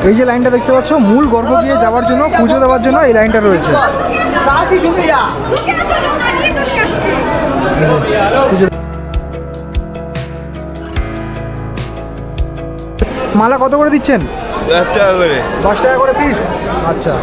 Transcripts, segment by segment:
এই যে লাইনটা দেখতে পাচ্ছ মূল গর্ভ দিয়ে যাওয়ার জন্য পুজো দেওয়ার জন্য এই লাইনটা রয়েছে। মালা কত করে দিচ্ছেন? দশ টাকা করে। দশ টাকা করে পিস আচ্ছা।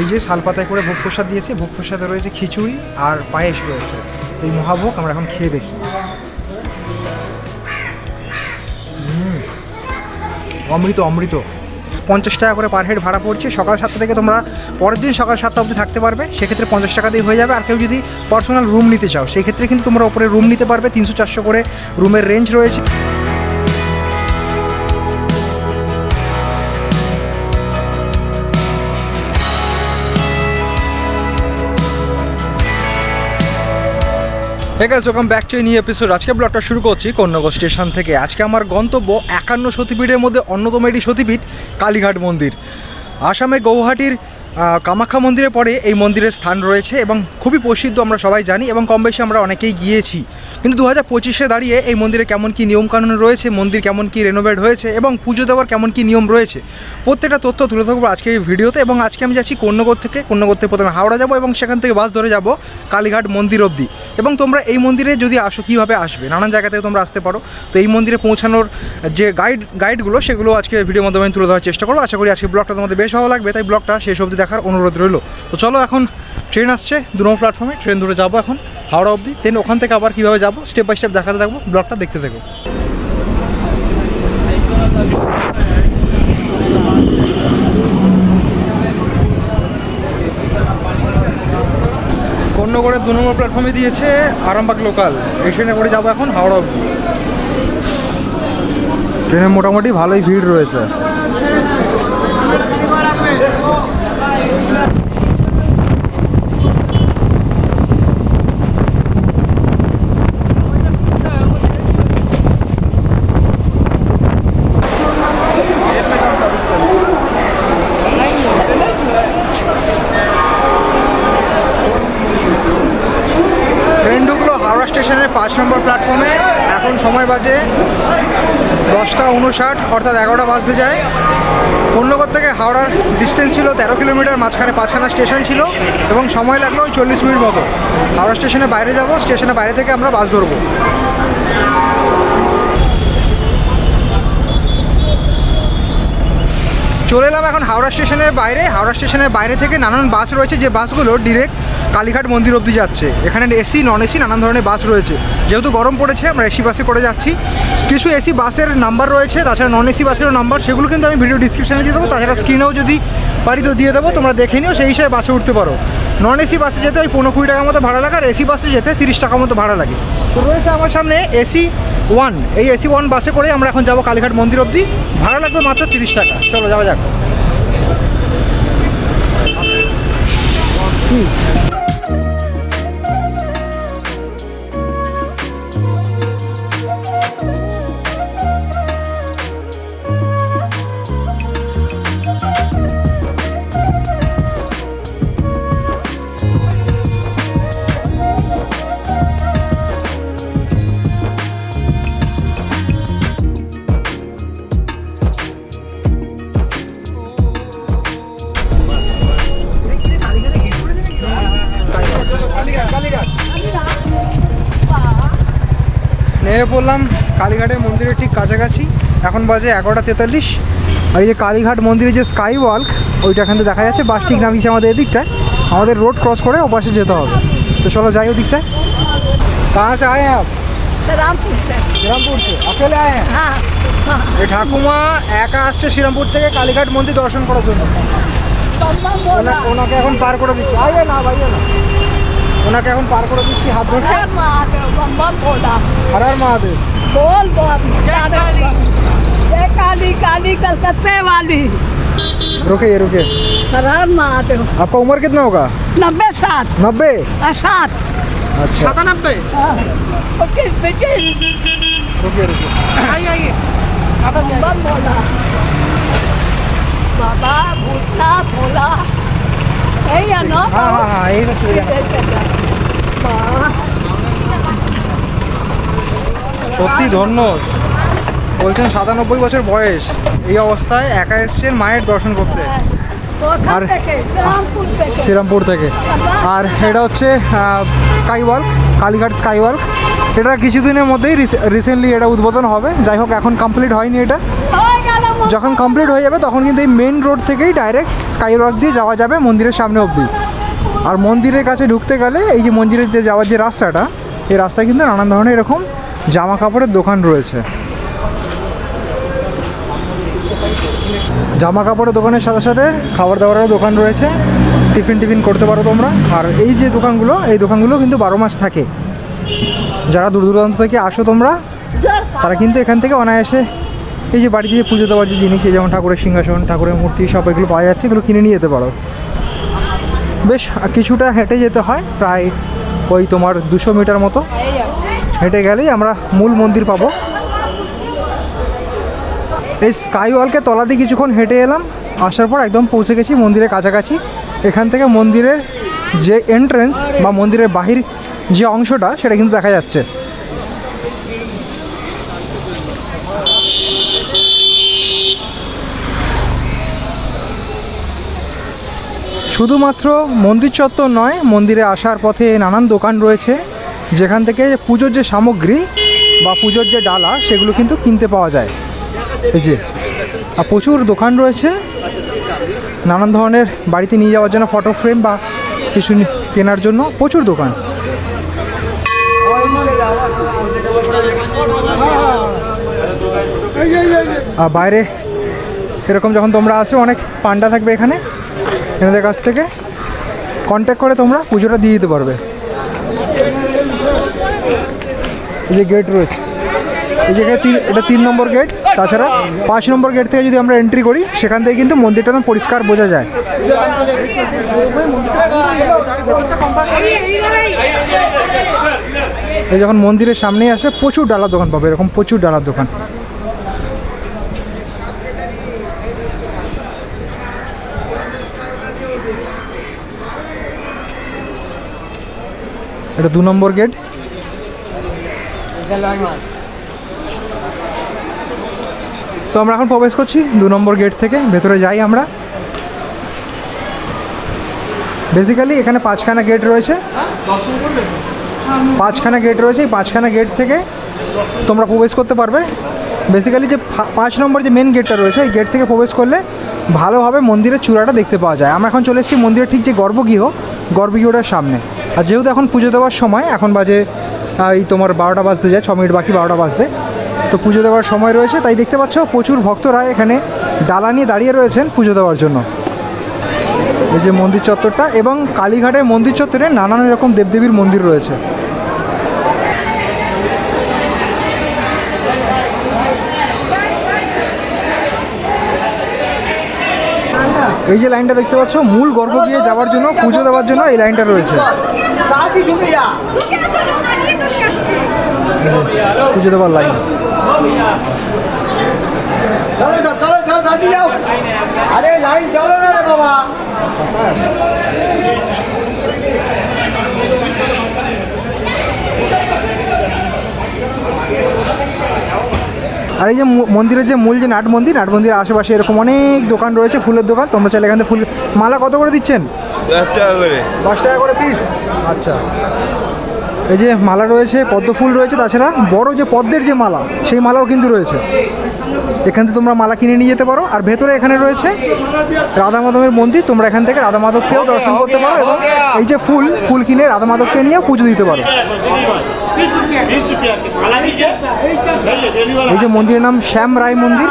এই যে শালপাতায় করে ভোগ প্রসাদ দিয়েছে, ভোগ প্রসাদে রয়েছে খিচুড়ি আর পায়েস রয়েছে। তো এই মহাভোগ আমরা এখন খেয়ে দেখি। অমৃত অমৃত। পঞ্চাশ টাকা করে পার হেড ভাড়া পড়ছে। সকাল সাতটা থেকে তোমরা পরের দিন সকাল সাতটা অবধি থাকতে পারবে। সেক্ষেত্রে পঞ্চাশ টাকা দিয়ে হয়ে যাবে। আর কেউ যদি পার্সোনাল রুম নিতে চাও সেই ক্ষেত্রে কিন্তু তোমরা ওপরে রুম নিতে পারবে। তিনশো চারশো করে রুমের রেঞ্জ রয়েছে। Hey guys welcome back to new episode আজকে ব্লগটা শুরু করছি কন্যাগর স্টেশন থেকে। আজকে আমার গন্তব্য একান্ন সতীপীঠের মধ্যে অন্যতম একটি সতীপীঠ, কালীঘাট মন্দির। আসামে গৌহাটির কামাখ্যা মন্দিরে পরে এই মন্দিরের স্থান রয়েছে এবং খুবই প্রসিদ্ধ আমরা সবাই জানি এবং কম বেশি আমরা অনেকেই গিয়েছি। কিন্তু দু হাজার পঁচিশে দাঁড়িয়ে এই মন্দিরে কেমন কী নিয়মকানুন রয়েছে, মন্দির কেমন কী রেনোভেট হয়েছে এবং পুজো দেওয়ার কেমন কী নিয়ম রয়েছে, প্রত্যেকটা তথ্য তুলে ধরবো আজকে এই ভিডিওতে এবং আজকে আমি যাচ্ছি কন্যগর থেকে কন্যগর থেকে প্রথমে হাওড়া যাব এবং সেখান থেকে বাস ধরে যাব কালীঘাট মন্দির অবধি। এবং তোমরা এই মন্দিরে যদি আসো কীভাবে আসবে? নানান জায়গা থেকে তোমরা আসতে পারো। তো এই মন্দিরে পৌঁছানোর যে গাইড গাইডগুলো সেগুলো আজকে ভিডিওর মাধ্যমে তুলে ধরার চেষ্টা করব। আশা করি আজকে ব্লগটা তোমাদের বেশ ভালো লাগবে। তাই ব্লগটা শেষ অবধি দেখার অনুরোধ রইল। তো চলো এখন ট্রেন আসছে দু নম্বর প্ল্যাটফর্মে ট্রেন ধরে যাব এখন, হাওড়া অবধি। দেন ওখান থেকে আবার কীভাবে যাব স্টেপ বাই স্টেপ দেখাতে থাকব ব্লগটা দেখতে থাকব কন্যগড়ের দু নম্বর প্ল্যাটফর্মে দিয়েছে আরামবাগ লোকাল এই ট্রেনে করে যাব এখন হাওড়া অবধি। ট্রেনে মোটামুটি ভালোই ভিড় রয়েছে। Yeah. দশটা উনষাট, অর্থাৎ এগারোটা বাজতে যায়। কন্যগর থেকে হাওড়ার ডিস্টেন্স ছিল তেরো কিলোমিটার, মাঝখানে পাঁচখানা স্টেশন ছিল এবং সময় লাগল ওই চল্লিশ মিনিট মতো। হাওড়া স্টেশনে বাইরে যাব স্টেশনের বাইরে থেকে আমরা বাস ধরবো। চলে এলাম এখন হাওড়া স্টেশনের বাইরে। হাওড়া স্টেশনের বাইরে থেকে নানান বাস রয়েছে। যে বাসগুলো ডিরেক্ট কালীঘাট মন্দির অবধি যাচ্ছে। এখানে এসি নন এসি নানান ধরনের বাস রয়েছে। যেহেতু গরম পড়েছে, আমরা এসি বাসে করে যাচ্ছি। কিছু এসি বাসের নাম্বার রয়েছে, তাছাড়া নন এসি বাসেরও নাম্বার সেগুলো কিন্তু আমি ভিডিও ডিসক্রিপশানে দিয়ে দেবো। তাছাড়া স্ক্রিনেও যদি পারি তো দিয়ে দেবো। তোমরা দেখে নিও, সেই হিসাবে বাসে উঠতে পারো। নন এসি বাসে যেতে ওই পনেরো কুড়ি টাকার মতো ভাড়া লাগে, আর এসি বাসে যেতে তিরিশ টাকার মতো ভাড়া লাগে। তো রয়েছে আমার সামনে এসি ওয়ান এই এসি ওয়ান বাসে করে আমরা এখন যাব কালীঘাট মন্দির অবধি। ভাড়া লাগবে মাত্র তিরিশ টাকা। চলো যাওয়া যাক। নেমে এখন বাজে এগারোটা তেতাল্লিশ আর এই যে কালীঘাট মন্দিরের যে স্কাই ওয়াক ওইটা এখান থেকে দেখা যাচ্ছে বাস ঠিক নামিয়েছে আমাদের এদিকটায় আমাদের রোড ক্রস করে ও পাশে যেতে হবে তো চলো যাই ওদিকটায় कहाँ से आए हैं आप रामपुर से শ্রীরামপুর से अकेले आए हैं हाँ हाँ এই ঠাকুমা একা আসছে শ্রীরামপুর থেকে কালীঘাট মন্দির দর্শন করার জন্য बम बम बोला ওনা- ওনাকে এখন পার করে দিচ্ছি আইয়ে না ভাইয়ে না ওনাকে এখন পার করে দিচ্ছি হাত ধরে हर महादेव बम बम बोला हर है काली काली कलकत्ते वाली। रुके रुके आपका उम्र कितना होगा? नब्बे सात। नब्बे? सात। अच्छा। सतानब्बे? हाँ। रुके रुके आइए आइए। बोला। बाबा भूतना भोला। यही है ना? हाँ हाँ हाँ यही বলছেন সাতানব্বই বছর বয়স। এই অবস্থায় একা এসছেন মায়ের দর্শন করতে। আর- শ্রীরামপুর থেকে। আর এটা হচ্ছে sky work Kalighat sky work এটা কিছুদিনের মধ্যেই রিসেন্টলি এটা উদ্বোধন হবে। যাই হোক এখন কমপ্লিট হয়নি এটা। হয়ে। যখন কমপ্লিট হয়ে যাবে তখন কিন্তু এই মেন রোড থেকেই ডাইরেক্ট স্কাই ওয়ার্ক দিয়ে যাওয়া যাবে মন্দিরের সামনে অবধি। আর মন্দিরের কাছে ঢুকতে গেলে এই যে মন্দিরের যে যাওয়ার যে রাস্তাটা এই রাস্তায় কিন্তু নানান ধরনের এরকম জামা কাপড়ের দোকান রয়েছে। জামা কাপড়ের দোকানের সাথে সাথে খাবার দাবারেরও দোকান রয়েছে। টিফিন টিফিন করতে পারো তোমরা। আর এই যে দোকানগুলো, এই দোকানগুলো কিন্তু বারো মাস থাকে। যারা দূর দূরান্ত থেকে আসো তোমরা, তারা কিন্তু এখান থেকে অনায়াসে এই যে বাড়িতে যে পুজো দেওয়ার যে জিনিস, এই যেমন ঠাকুরের সিংহাসন, ঠাকুরের মূর্তি, সব এগুলো পাওয়া যাচ্ছে, এগুলো কিনে নিয়ে যেতে পারো। বেশ, কিছুটা হেঁটে যেতে হয়, প্রায় ওই তোমার দুশো মিটার মতো। হেঁটে গেলেই আমরা মূল মন্দির পাবো। এই স্কাই ওয়ালকে তলা দিয়ে কিছুক্ষণ হেঁটে এলাম, আসার পর একদম পৌঁছে গেছি মন্দিরের কাছাকাছি। এখান থেকে মন্দিরের যে এন্ট্রেন্স বা মন্দিরের বাহির যে অংশটা, সেটা কিন্তু দেখা যাচ্ছে। শুধুমাত্র মন্দির চত্বর নয়, মন্দিরে আসার পথে নানান দোকান রয়েছে, যেখান থেকে পুজোর যে সামগ্রী বা পুজোর যে ডালা, সেগুলো কিন্তু কিনতে পাওয়া যায়। এই যে, আর প্রচুর দোকান রয়েছে। নানান ধরনের বাড়িতে নিয়ে যাওয়ার জন্য ফটো ফ্রেম বা কিছু কেনার জন্য প্রচুর দোকান। আর বাইরে এরকম যখন তোমরা আসো অনেক পান্ডা থাকবে এখানে। এনাদের কাছ থেকে কন্ট্যাক্ট করে তোমরা পুজোটা দিয়ে দিতে পারবে। এই যে গেট রয়েছে। এই জায়গায় তিন এটা তিন নম্বর গেট। তাছাড়া পাঁচ নম্বর গেট থেকে যদি আমরা এন্ট্রি করি, সেখান থেকে কিন্তু মন্দিরটা একদম পরিষ্কার বোঝা যায়। এই যখন মন্দিরের সামনেই আসবে, প্রচুর ডালার দোকান পাবে, এরকম প্রচুর ডালার দোকান। এটা দু নম্বর গেট। তো আমরা এখন প্রবেশ করছি দু নম্বর গেট থেকে, ভেতরে যাই আমরা। বেসিক্যালি এখানে পাঁচখানা গেট রয়েছে। পাঁচখানা গেট রয়েছে, এই পাঁচখানা গেট থেকে তোমরা প্রবেশ করতে পারবে। বেসিক্যালি যে পাঁচ নম্বর যে মেন গেটটা রয়েছে, এই গেট থেকে প্রবেশ করলে ভালোভাবে মন্দিরের চূড়াটা দেখতে পাওয়া যায়। আমরা এখন চলে এসেছি মন্দিরের ঠিক যে গর্ভগৃহ, গর্ভগৃহটার সামনে। আর যেহেতু এখন পুজো দেওয়ার সময়, এখন বাজে এই তোমার বারোটা বাজতে যায়, ছ মিনিট বাকি বারোটা বাজতে। তো পুজো দেওয়ার সময় রয়েছে তাই দেখতে পাচ্ছ প্রচুর ভক্তরা এখানে ডালা নিয়ে দাঁড়িয়ে রয়েছেন পুজো দেওয়ার জন্য। এই যে মন্দির চত্বরটা এবং কালীঘাটের মন্দির চত্বরে নানান রকম দেবদেবীর মন্দির রয়েছে। এই যে লাইনটা দেখতে পাচ্ছ মূল গর্ভ দিয়ে যাওয়ার জন্য পুজো দেওয়ার জন্য এই লাইনটা রয়েছে। পুজো দেওয়ার লাইন। চলো চলো চলো চলো দাদি যাও। আরে লাইন চলো না রে বাবা। আর এই যে মন্দিরের যে মূল যে নাট মন্দির নাট মন্দিরের আশেপাশে এরকম অনেক দোকান রয়েছে ফুলের দোকান। তোমরা চাইলে এখান থেকে ফুল মালা কত করে দিচ্ছেন? দশ টাকা করে। দশ টাকা করে পিস আচ্ছা। এই যে মালা রয়েছে পদ্ম ফুল রয়েছে তাছাড়া বড় যে পদ্মের যে মালা সেই মালাও কিন্তু রয়েছে। এখান থেকে তোমরা মালা কিনে নিয়ে যেতে পারো। আর ভেতরে এখানে রয়েছে রাধা মাধবের মন্দির। তোমরা এখান থেকে রাধা মাধবকেও দর্শন করতে পারো এবং এই যে ফুল ফুল কিনে রাধা মাধবকে নিয়ে পুজো দিতে পারো। এই যে মন্দিরের নাম শ্যাম রায় মন্দির।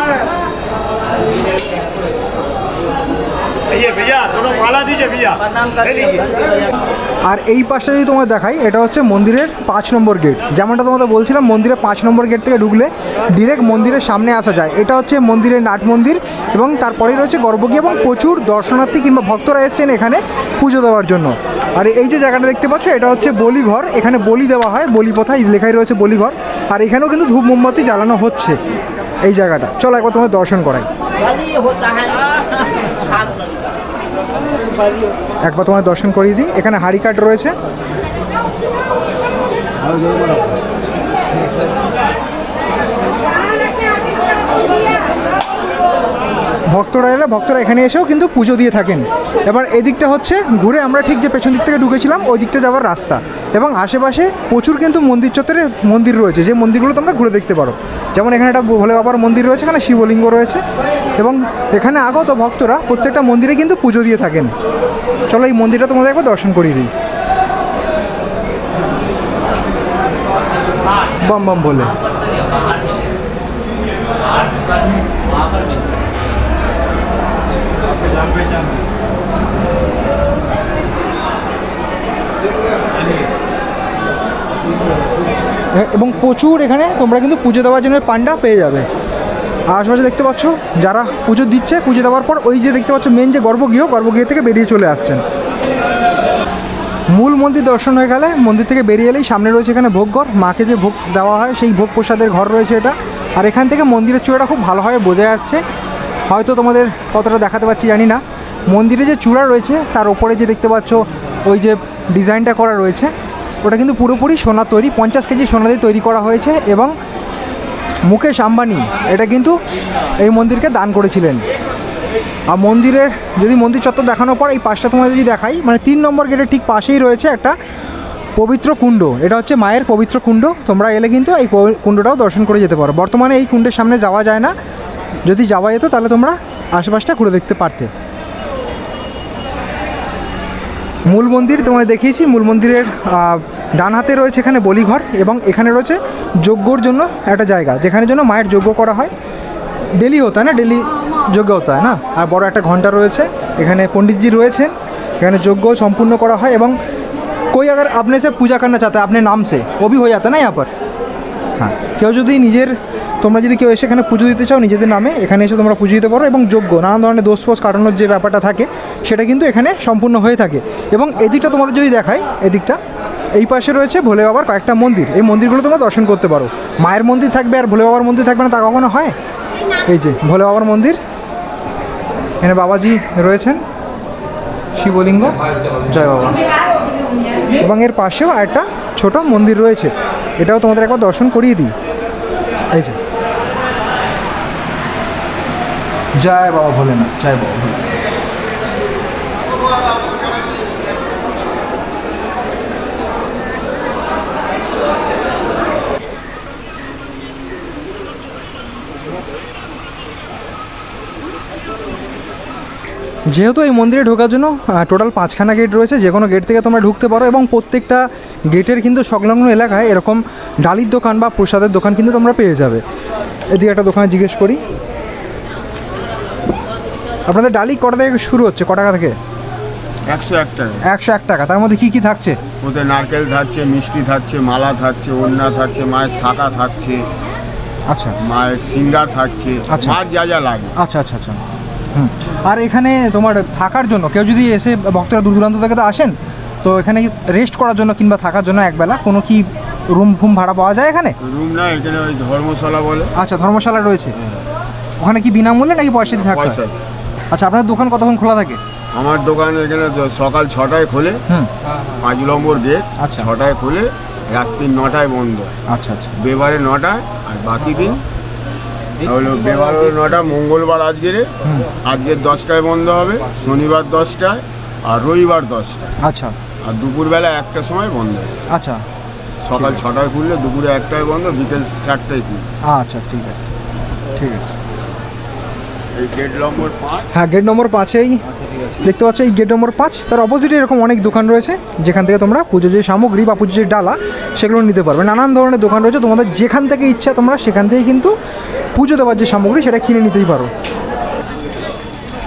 আর এই পাশটা যদি তোমার দেখাই এটা হচ্ছে মন্দিরের পাঁচ নম্বর গেট। যেমনটা তোমাদের বলছিলাম মন্দিরের পাঁচ নম্বর গেট থেকে ঢুকলে ডিরেক্ট মন্দিরের সামনে আসা যায়। এটা হচ্ছে মন্দিরের নাট মন্দির এবং তারপরেই রয়েছে গর্ভগৃহ এবং প্রচুর দর্শনার্থী কিংবা ভক্তরা এসেছেন এখানে পুজো দেওয়ার জন্য। আর এই যে জায়গাটা দেখতে পাচ্ছ এটা হচ্ছে বলিঘর। এখানে বলি দেওয়া হয় বলি প্রথা লেখাই রয়েছে বলিঘর। আর এখানেও কিন্তু ধূপ মোমবাতি জ্বালানো হচ্ছে এই জায়গাটা। চলো একবার তোমার দর্শন করাই। একবার তোমার দর্শন করিয়ে দিই। এখানে হাড়ি কাঠ রয়েছে। ভক্তরা এলে, ভক্তরা এখানে এসেও কিন্তু পুজো দিয়ে থাকেন। এবার এদিকটা হচ্ছে ঘুরে আমরা ঠিক যে পেছন দিক থেকে ঢুকেছিলাম, ওই দিকটা যাওয়ার রাস্তা। এবং আশেপাশে প্রচুর কিন্তু মন্দির চত্বরে মন্দির রয়েছে, যে মন্দিরগুলো তোমরা ঘুরে দেখতে পারো। যেমন এখানে একটা ভোলে বাবার মন্দির রয়েছে, এখানে শিবলিঙ্গ রয়েছে। এবং এখানে আগত ভক্তরা প্রত্যেকটা মন্দিরে কিন্তু পুজো দিয়ে থাকেন। চলো এই মন্দিরটা তোমাদের একবার দর্শন করিয়ে দিই। বম বম বলে এ- এবং প্রচুর এখানে তোমরা কিন্তু পুজো দেওয়ার জন্য পান্ডা পেয়ে যাবে। আশেপাশে দেখতে পাচ্ছ, যারা পুজো দিচ্ছে, পুজো দেওয়ার পর ওই যে দেখতে পাচ্ছ মেন যে গর্ভগৃহ গর্ভগৃহ থেকে বেরিয়ে চলে আসছেন। মূল মন্দির দর্শন হয়ে গেলে মন্দির থেকে বেরিয়ে এলেই সামনে রয়েছে এখানে ভোগঘর মাকে যে ভোগ দেওয়া হয়, সেই ভোগ প্রসাদের ঘর রয়েছে এটা। আর এখান থেকে মন্দিরের চূড়াটা খুব ভালোভাবে বোঝা যাচ্ছে। হয়তো তোমাদের কতটা দেখাতে পারছি জানি না। মন্দিরে যে চূড়া রয়েছে, তার ওপরে যে দেখতে পাচ্ছ ওই যে ডিজাইনটা করা রয়েছে, ওটা কিন্তু পুরোপুরি সোনা তৈরি, পঞ্চাশ কেজি সোনা দিয়ে তৈরি করা হয়েছে এবং মুকেশ আম্বানি এটা কিন্তু এই মন্দিরকে দান করেছিলেন। আর মন্দিরের যদি মন্দির চত্বর দেখানোর পর এই পাশটা তোমাদের যদি দেখাই মানে তিন নম্বর গেটের ঠিক পাশেই রয়েছে একটা পবিত্র কুণ্ড। এটা হচ্ছে মায়ের পবিত্র কুণ্ড। তোমরা এলে কিন্তু এই কুণ্ডটাও দর্শন করে যেতে পারো। বর্তমানে এই কুণ্ডের সামনে যাওয়া যায় না। যদি যাওয়া যেত তাহলে তোমরা আশেপাশটা ঘুরে দেখতে পারতে মূল মন্দির তোমায় দেখিয়েছি মূল মন্দিরের আহ, ডান হাতে রয়েছে এখানে বলিঘর এবং এখানে রয়েছে যজ্ঞর জন্য একটা জায়গা যেখানে জন্য মায়ের যজ্ঞ করা হয় ডেলি হতা है ना ডেলি যজ্ঞ হতা है ना আর বড় একটা ঘন্টা রয়েছে এখানে পণ্ডিতজি রয়েছেন এখানে যজ্ঞ সম্পূর্ণ করা হয় এবং कोई अगर अपने से पूजा करना चाहता है अपने नाम से वो भी हो जाता है ना यहाँ पर হ্যাঁ কেউ যদি নিজের তোমরা যদি কেউ এসে এখানে পুজো দিতে চাও নিজেদের নামে, এখানে এসে তোমরা পুজো দিতে পারো এবং যোগ্য। নানান ধরনের দোষ ফোষ কাটানোর যে ব্যাপারটা থাকে, সেটা কিন্তু এখানে সম্পূর্ণ হয়ে থাকে। এবং এদিকটা তোমাদের যদি দেখায় এদিকটা, এই পাশে রয়েছে ভোলে বাবার কয়েকটা মন্দির। এই মন্দিরগুলো তোমরা দর্শন করতে পারো। মায়ের মন্দির থাকবে আর ভোলে বাবার মন্দির থাকবে না, তা কখনো হয়? এই যে, ভোলে বাবার মন্দির। এখানে বাবাজি রয়েছেন। শিবলিঙ্গ। জয় বাবা। এবং এর পাশেও একটা ছোট মন্দির রয়েছে। এটাও তোমাদের একবার দর্শন করিয়ে দিই। এই যে। জয় বাবা ভোলেনাথ, জয় বাবা ভোলেনাথ। যেহেতু এই মন্দিরে ঢোকার জন্য টোটাল পাঁচখানা গেট রয়েছে, যে কোনো গেট থেকে তোমরা ঢুকতে পারো এবং প্রত্যেকটা গেটের কিন্তু সংলগ্ন এলাকায় এরকম ডালির দোকান বা প্রসাদের দোকান কিন্তু তোমরা পেয়ে যাবে। এদিকে একটা দোকানে জিজ্ঞেস করি। আপনাদের ডালি কটা থেকে শুরু হচ্ছে? ক টাকা থেকে? একশো এক টাকা। একশো এক টাকা। তার মধ্যে কী কী থাকছে? ওতে নারকেল থাকছে মিষ্টি থাকছে মালা থাকছে ওড়না থাকছে মায়ের শাখা থাকছে আচ্ছা। মায়ের সিঙ্গার থাকছে আচ্ছা। মার যা যা লাগে। আচ্ছা আচ্ছা আচ্ছা। হুম। আর এখানে তোমার থাকার জন্য কেউ যদি এসে ভক্তরা দূর দূরান্ত থেকে তো আসেন তো এখানে রেস্ট করার জন্য কিংবা থাকার জন্য একবেলা কোনো কি রুম ফুম ভাড়া পাওয়া যায় এখানে? রুম না এখানে ওই ধর্মশালা বলে। আচ্ছা ধর্মশালা রয়েছে। ওখানে কি বিনামূল্যে নাকি পয়সা দিয়ে থাকতে হয়? আচ্ছা আপনার দোকান কতক্ষণ খোলা থাকে? আমার দোকান এখানে সকাল ছটায় খোলে। হুম। পাঁচ নম্বর গেট আচ্ছা। ছটায় খোলে রাত্রি নটায় বন্ধ। আচ্ছা আচ্ছা। বেবারে নটায় আর বাকি দিন? হলো বেবার হলো নটা মঙ্গলবার আজকের আজকের দশটায় বন্ধ হবে শনিবার দশটায় আর রবিবার দশটায়। আচ্ছা। আর দুপুরবেলা একটার সময় বন্ধ। আচ্ছা। সকাল ছটায় খুললে দুপুরে একটায় বন্ধ বিকেল চারটায় খুলবে আচ্ছা ঠিক আছে। ঠিক আছে এই গেট নম্বর পাঁচ হ্যাঁ গেট নম্বর পাঁচেই দেখতে পাচ্ছ এই গেট নম্বর পাঁচ। তার অপোজিটে এরকম অনেক দোকান রয়েছে যেখান থেকে তোমরা পুজো যে সামগ্রী বা পুজো যে ডালা সেগুলো নিতে পারবে। নানান ধরনের দোকান রয়েছে তোমাদের যেখান থেকে ইচ্ছা তোমরা সেখান থেকে কিন্তু পুজো দেওয়ার যে সামগ্রী সেটা কিনে নিতেই পারো।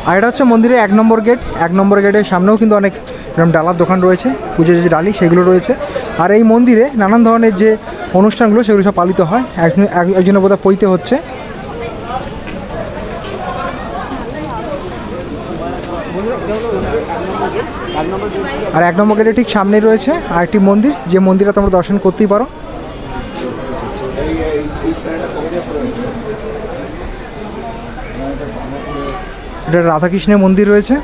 আর এটা হচ্ছে মন্দিরের এক নম্বর গেট এক নম্বর গেটের সামনেও কিন্তু অনেক এরকম ডালার দোকান রয়েছে পুজোর যে ডালি সেগুলো রয়েছে। আর এই মন্দিরে নানান ধরনের যে অনুষ্ঠানগুলো সেগুলো সব পালিত হয়। একজন এক- একজনের বোধহয় পৈতে হচ্ছে। আর এক নম্বর গেটের ঠিক সামনে রয়েছে আরেকটি মন্দির, যে মন্দিরটা তোমরা দর্শন করতেই পারো। এটা রাধাকৃষ্ণের মন্দির রয়েছে।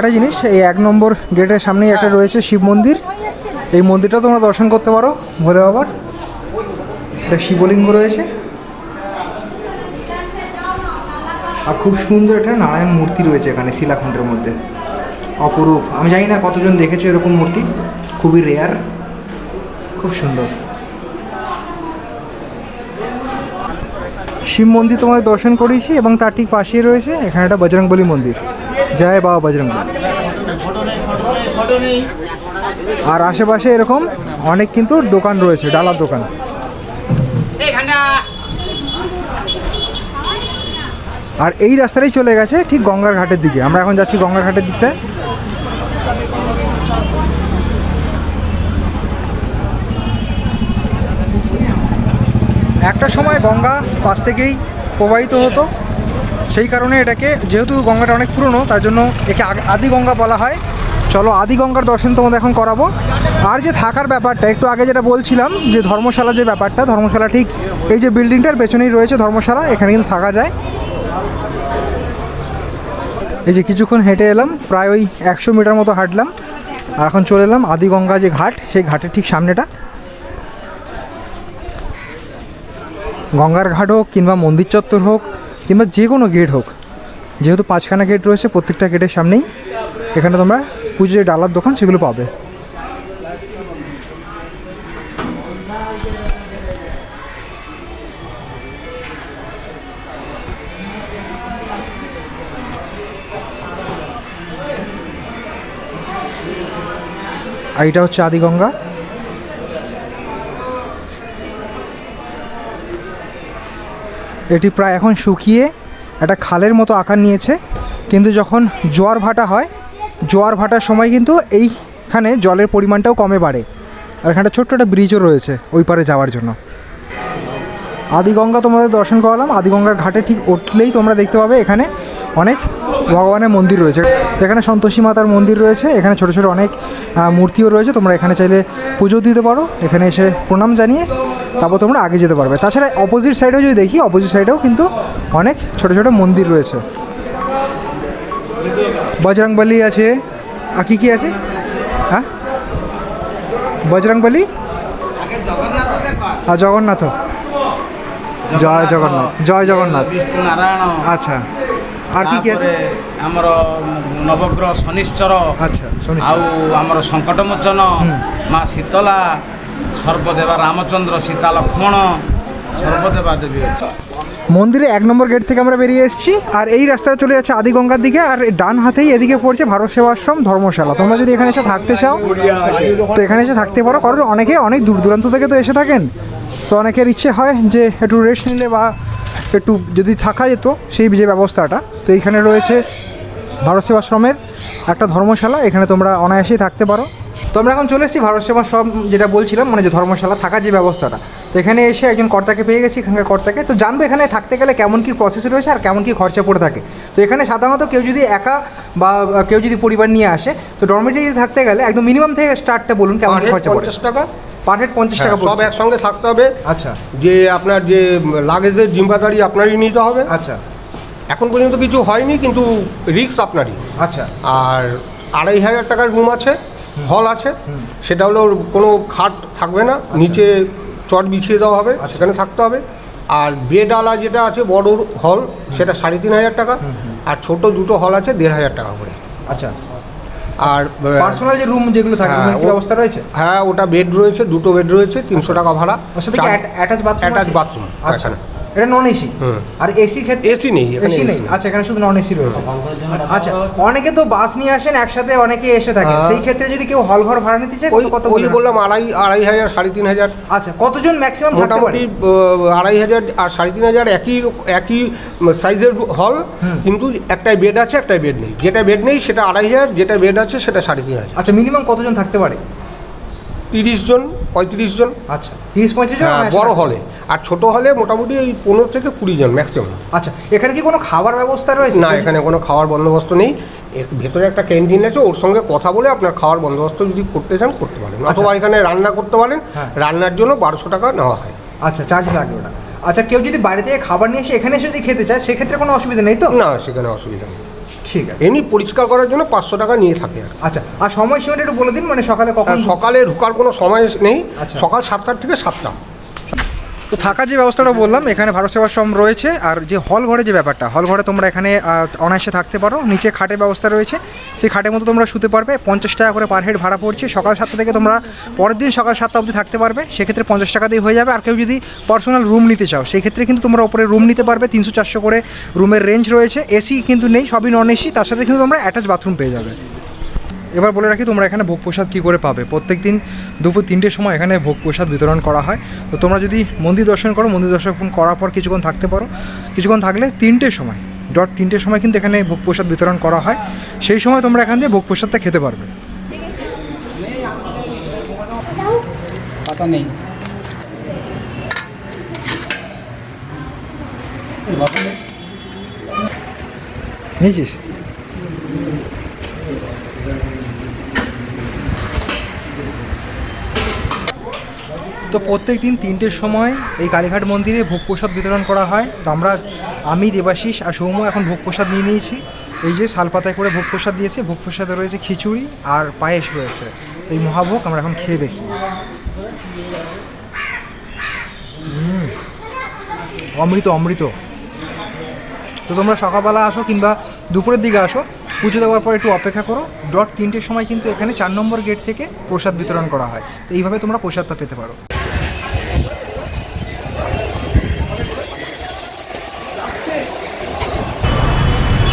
আর একটা জিনিস, এই এক নম্বর গেটের সামনেই একটা রয়েছে শিব মন্দির। এই মন্দিরটা তোমরা দর্শন করতে পারো ভোলে বাবার একটা শিবলিঙ্গ রয়েছে। আর খুব সুন্দর একটা নারায়ণ মূর্তি রয়েছে এখানে শিলাখণ্ডের মধ্যে। অপরূপ। আমি জানি না কতজন দেখেছ এরকম মূর্তি। খুবই রেয়ার খুব সুন্দর। শিব মন্দির তোমাদের দর্শন করিয়েছি এবং তার ঠিক পাশেই রয়েছে এখানে একটা বজরংবলী মন্দির। জয় বাবা বজরংবলী। আর আশেপাশে এরকম অনেক কিন্তু দোকান রয়েছে ডালার দোকান। আর এই রাস্তাটাই চলে গেছে ঠিক গঙ্গার ঘাটের দিকে। আমরা এখন যাচ্ছি গঙ্গার ঘাটের দিকটায় একটা সময় গঙ্গা পাশ থেকেই প্রবাহিত হতো। সেই কারণে এটাকে, যেহেতু গঙ্গাটা অনেক পুরনো, তার জন্য একে আদি গঙ্গা বলা হয়। চলো আদি গঙ্গার দর্শন তোমাদের এখন করাবো। আর যে থাকার ব্যাপারটা, একটু আগে যেটা বলছিলাম, যে ধর্মশালা যে ব্যাপারটা, ধর্মশালা ঠিক এই যে বিল্ডিংটার পেছনেই রয়েছে ধর্মশালা, এখানে কিন্তু থাকা যায়। এই যে কিছুক্ষণ হেঁটে এলাম, প্রায় ওই একশো মিটার মতো হাঁটলাম। আর এখন চলে এলাম আদি গঙ্গা যে ঘাট, সেই ঘাটের ঠিক সামনেটা। গঙ্গার ঘাট হোক কিংবা মন্দির চত্বর হোক কিংবা যে কোনো গেট হোক, যেহেতু পাঁচখানা গেট রয়েছে, প্রত্যেকটা গেটের সামনেই এখানে তোমরা পুজো যে ডালার দোকান সেগুলো পাবে। আর এটা হচ্ছে আদিগঙ্গা। এটি প্রায় এখন শুকিয়ে একটা খালের মতো আকার নিয়েছে। কিন্তু যখন জোয়ার ভাটা হয়, জোয়ার ভাটার সময় কিন্তু এইখানে জলের পরিমাণটাও কমে বাড়ে। আর এখানে ছোট্ট একটা ব্রিজও রয়েছে ওই পারে যাওয়ার জন্য। আদিগঙ্গা তোমাদের দর্শন করালাম। আদিগঙ্গার ঘাটে ঠিক উঠলেই তোমরা দেখতে পাবে এখানে অনেক ভগবানের মন্দির রয়েছে। এখানে সন্তোষী মাতার মন্দির রয়েছে। এখানে ছোটো ছোটো অনেক মূর্তিও রয়েছে। তোমরা এখানে চাইলে পুজো দিতে পারো। এখানে এসে প্রণাম জানিয়ে তারপর তোমরা আগে যেতে পারবে। তাছাড়া অপোজিট সাইডেও যদি দেখি অপোজিট সাইডেও কিন্তু অনেক ছোট ছোট মন্দির রয়েছে। বজরংবলি আছে। আর কী কী আছে? হ্যাঁ? বজরংবলি? আর জগন্নাথ। জয় জগন্নাথ। জয় জগন্নাথ। আচ্ছা। আর কি আছে? আমার নবগ্রহ শনিশ্চর আচ্ছা আমার সংকটমোচন মা শীতলা সর্বদেবা রামচন্দ্র সীতা লক্ষ্মণ সর্বদেবা দেবী মন্দিরে এক নম্বর গেট থেকে আমরা বেরিয়ে এসেছি, আর এই রাস্তায় চলে যাচ্ছে আদিগঙ্গার দিকে, আর ডান হাতেই এদিকে পড়ছে ভারত সেবাশ্রম ধর্মশালা। তোমরা যদি এখানে এসে থাকতে চাও, তো এখানে এসে থাকতে পারো, কারণ অনেকে অনেক দূর দূরান্ত থেকে তো এসে থাকেন। তো অনেকের ইচ্ছে হয় যে একটু রেস্ট নিলে বা একটু যদি থাকা যেত, সেই যে ব্যবস্থাটা। তো এইখানে রয়েছে ভারত সেবাশ্রমের একটা ধর্মশালা, এখানে তোমরা অনায়াসেই থাকতে পারো। তো আমরা এখন চলে এসেছি ভারত সেবা সব যেটা বলছিলাম মানে যে ধর্মশালা থাকার যে ব্যবস্থাটা। তো এখানে এসে একজন কর্তাকে পেয়ে গেছি এখানকার কর্তাকে। তো জানব এখানে থাকতে গেলে কেমন কী প্রসেস রয়েছে আর কেমন কী খরচা পড়ে থাকে। তো এখানে সাধারণত কেউ যদি একা বা কেউ যদি পরিবার নিয়ে আসে তো ডরমেটারিতে থাকতে গেলে একদম মিনিমাম থেকে স্টার্টটা বলুন কেমন খরচা পড়ে। পঞ্চাশ টাকা। পার হেড পঞ্চাশ টাকা হ্যাঁ, সব একসঙ্গে থাকতে হবে। আচ্ছা। যে আপনার যে লাগেজের জিম্মাদারি আপনারই নিতে হবে। আচ্ছা। এখন পর্যন্ত কিছু হয়নি কিন্তু রিক্স আপনারই। আচ্ছা। আর আড়াই হাজার টাকার রুম আছে। হল আছে সেটা হলো কোনো খাট থাকবে না নিচে চট বিছিয়ে দেওয়া হবে সেখানে থাকতে হবে। আর বেড আলা যেটা আছে বড় হল সেটা সাড়ে তিন হাজার টাকা। আর ছোট দুটো হল আছে দেড় হাজার টাকা করে। আচ্ছা। আর পার্সোনাল যে রুম যেগুলো থাকে হ্যাঁ, ব্যবস্থা রয়েছে? হ্যাঁ ওটা বেড রয়েছে দুটো বেড রয়েছে তিনশো টাকা ভাড়া অ্যাটাচ বাথরুম অ্যাটাচ বাথরুম আচ্ছা। এটা নন এসি হুম। আর এসি ক্ষেত্রে AC নেই, এসি নেই। আচ্ছা এখানে শুধু নন এসি রয়েছে আচ্ছা অনেকে তো বাস নিয়ে আসেন একসাথে অনেকে এসে থাকে। হ্যাঁ। সেই ক্ষেত্রে যদি কেউ হল ঘর ভাড়া নিতে চায় ওই কত কত ওই বললাম আড়াই আড়াই হাজার সাড়ে তিন হাজার। আচ্ছা কতজন ম্যাক্সিমাম থাকতে পারে? মোটামুটি আড়াই হাজার আর সাড়ে তিন হাজার একই একই সাইজের হল কিন্তু একটাই বেড আছে একটাই বেড নেই। যেটা বেড নেই সেটা আড়াই হাজার যেটা বেড আছে সেটা সাড়ে তিন হাজার। আচ্ছা মিনিমাম কতজন থাকতে পারে? তিরিশ জন পঁয়ত্রিশ জন। আচ্ছা তিরিশ পঁয়ত্রিশ জন হ্যাঁ, বড় হলে আর ছোট হলে মোটামুটি ওই পনেরো থেকে কুড়ি জন ম্যাক্সিমাম আচ্ছা এখানে কি কোনো খাবার ব্যবস্থা রয়েছে? না এখানে কোনো খাওয়ার বন্দোবস্ত নেই। এর ভেতরে একটা ক্যান্টিন আছে ওর সঙ্গে কথা বলে আপনার খাওয়ার বন্দোবস্ত যদি করতে চান করতে পারেন। অথবা এখানে রান্না করতে পারেন হ্যাঁ। রান্নার জন্য বারোশো টাকা নেওয়া হয়। আচ্ছা চার্জ লাগবে ওটা। আচ্ছা কেউ যদি বাইরে থেকে খাবার নিয়ে এসে এখানে যদি খেতে চায় সেক্ষেত্রে কোনো অসুবিধা নেই তো? না সেখানে অসুবিধা নেই। ঠিক আছে। এমনি পরিষ্কার করার জন্য পাঁচশো টাকা নিয়ে থাকে আর। আচ্ছা আর সময় সীমাটা একটু বলে দিন মানে সকালে কখন সকালে ঢোকার কোনো সময় নেই। আচ্ছা। সকাল সাতটার থেকে সাতটা। তো থাকার যে ব্যবস্থাটা বললাম, এখানে ভারত সেবাশ্রম রয়েছে, আর যে হল ঘরে যে ব্যাপারটা, হল ঘরে তোমরা এখানে অনায়াসে থাকতে পারো। নিচে খাটের ব্যবস্থা রয়েছে, সেই খাটের মতো তোমরা শুতে পারবে, পঞ্চাশ টাকা করে পার হেড ভাড়া পড়ছে। সকাল সাতটা থেকে তোমরা পরের দিন সকাল সাতটা অবধি থাকতে পারবে, সেক্ষেত্রে পঞ্চাশ টাকা দিয়ে হয়ে যাবে। আর কেউ যদি পার্সোনাল রুম নিতে চাও, সেক্ষেত্রে কিন্তু তোমরা ওপরে রুম নিতে পারবে, তিনশো চারশো করে রুমের রেঞ্জ রয়েছে। এসি কিন্তু নেই, সবই নন এসি তার সাথে কিন্তু তোমরা অ্যাটাচ বাথরুম পেয়ে যাবে। এবার বলে রাখি তোমরা এখানে ভোগ প্রসাদ কী করে পাবে? প্রত্যেক দিন দুপুর তিনটের সময় এখানে ভোগ প্রসাদ বিতরণ করা হয়। তো তোমরা যদি মন্দির দর্শন করো মন্দির দর্শন করার পর কিছুক্ষণ থাকতে পারো। কিছুক্ষণ থাকলে তিনটের সময় ডট তিনটের সময় কিন্তু এখানে ভোগ প্রসাদ বিতরণ করা হয়। সেই সময় তোমরা এখান দিয়ে ভোগ প্রসাদটা খেতে পারবে। পাতা নেই। নিয়েছিস তো প্রত্যেক দিন তিনটের সময় এই কালীঘাট মন্দিরে ভোগ প্রসাদ বিতরণ করা হয়। তো আমরা, আমি, দেবাশিস আর সৌম্য এখন ভোগ প্রসাদ নিয়ে নিয়েছি। এই যে শালপাতায় করে ভোগ প্রসাদ দিয়েছে, ভোগ প্রসাদে রয়েছে খিচুড়ি আর পায়েস রয়েছে। তো এই মহাভোগ আমরা এখন খেয়ে দেখি। অমৃত অমৃত। তো তোমরা সকালবেলা আসো কিংবা দুপুরের দিকে আসো, পুজো দেওয়ার পর একটু অপেক্ষা করো। ডট তিনটের সময় কিন্তু এখানে চার নম্বর গেট থেকে প্রসাদ বিতরণ করা হয়। তো এইভাবে তোমরা প্রসাদটা পেতে পারো।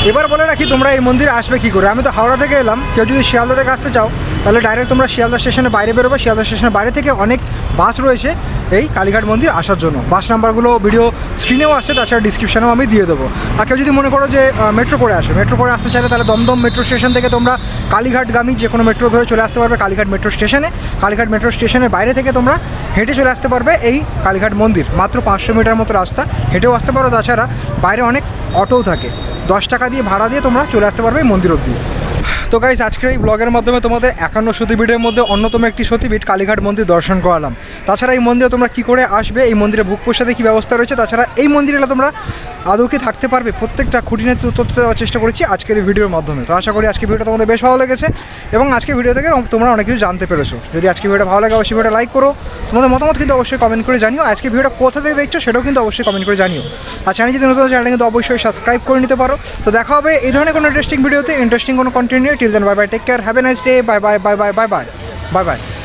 এবার বলে রাখি তোমরা এই মন্দিরে আসবে কি করে? আমি তো হাওড়া থেকে এলাম। কেউ যদি শিয়ালদা থেকে আসতে চাও, তাহলে ডাইরেক্ট তোমরা শিয়ালদা স্টেশনের বাইরে বেরোবে। শিয়ালদা স্টেশনের বাইরে থেকে অনেক বাস রয়েছে এই কালীঘাট মন্দির আসার জন্য। বাস নাম্বারগুলো ভিডিও স্ক্রিনেও আসছে, তাছাড়া ডিসক্রিপশনেও আমি দিয়ে দেবো। আর কেউ যদি মনে করো যে মেট্রো করে আসবে মেট্রো করে আসতে চাইলে তাহলে দমদম মেট্রো স্টেশন থেকে তোমরা কালীঘাটগামী যে কোনো মেট্রো ধরে চলে আসতে পারবে কালীঘাট মেট্রো স্টেশনে কালীঘাট মেট্রো স্টেশনের বাইরে থেকে তোমরা হেঁটে চলে আসতে পারবে এই কালীঘাট মন্দির। মাত্র পাঁচশো মিটার মতো রাস্তা। হেঁটেও আসতে পারো। তাছাড়া বাইরে অনেক অটোও থাকে। দশ টাকা দিয়ে ভাড়া দিয়ে তোমরা চলে আসতে পারবে মন্দির অবধি। তো গাইজ আজকের এই ব্লগের মাধ্যমে তোমাদের একান্ন সতীপীঠের মধ্যে অন্যতম একটি সতীপীঠ, কালীঘাট মন্দির দর্শন করালাম। তাছাড়া এই মন্দিরে তোমরা কি করে আসবে, এই মন্দিরে ভোগ প্রসাদে কী ব্যবস্থা রয়েছে, তাছাড়া এই মন্দিরে তোমরা আদৌ কি থাকতে পারবে, প্রত্যেকটা খুঁটিনাটি তথ্য দেওয়ার চেষ্টা করেছি আজকের এই ভিডিওর মাধ্যমে। তো আশা করি আজকের ভিডিওটা তোমাদের বেশ ভালো লেগেছে এবং আজকের ভিডিও থেকে তোমরা অনেক কিছু জানতে পেরেছ। যদি আজকে ভিডিওটা ভালো লাগে, অবশ্যই ভিডিওটা লাইক করো। তোমাদের মতামত কিন্তু অবশ্যই কমেন্ট করে জানিও। আজকে ভিডিওটা কোথা থেকে দেখছ সেটাও কিন্তু অবশ্যই কমেন্ট করে জানিও। আর চ্যানেল যদি নতুন চ্যানেল কিন্তু অবশ্যই সাবস্ক্রাইব করে নিতে পারো। তো দেখা হবে এই ধরনের কোনো ইন্টারেস্টিং ভিডিওতে ইন্টারেস্টিং কোনো কন্টেন্ট নিয়ে। Till then bye bye take care have a nice day bye bye bye bye bye bye bye bye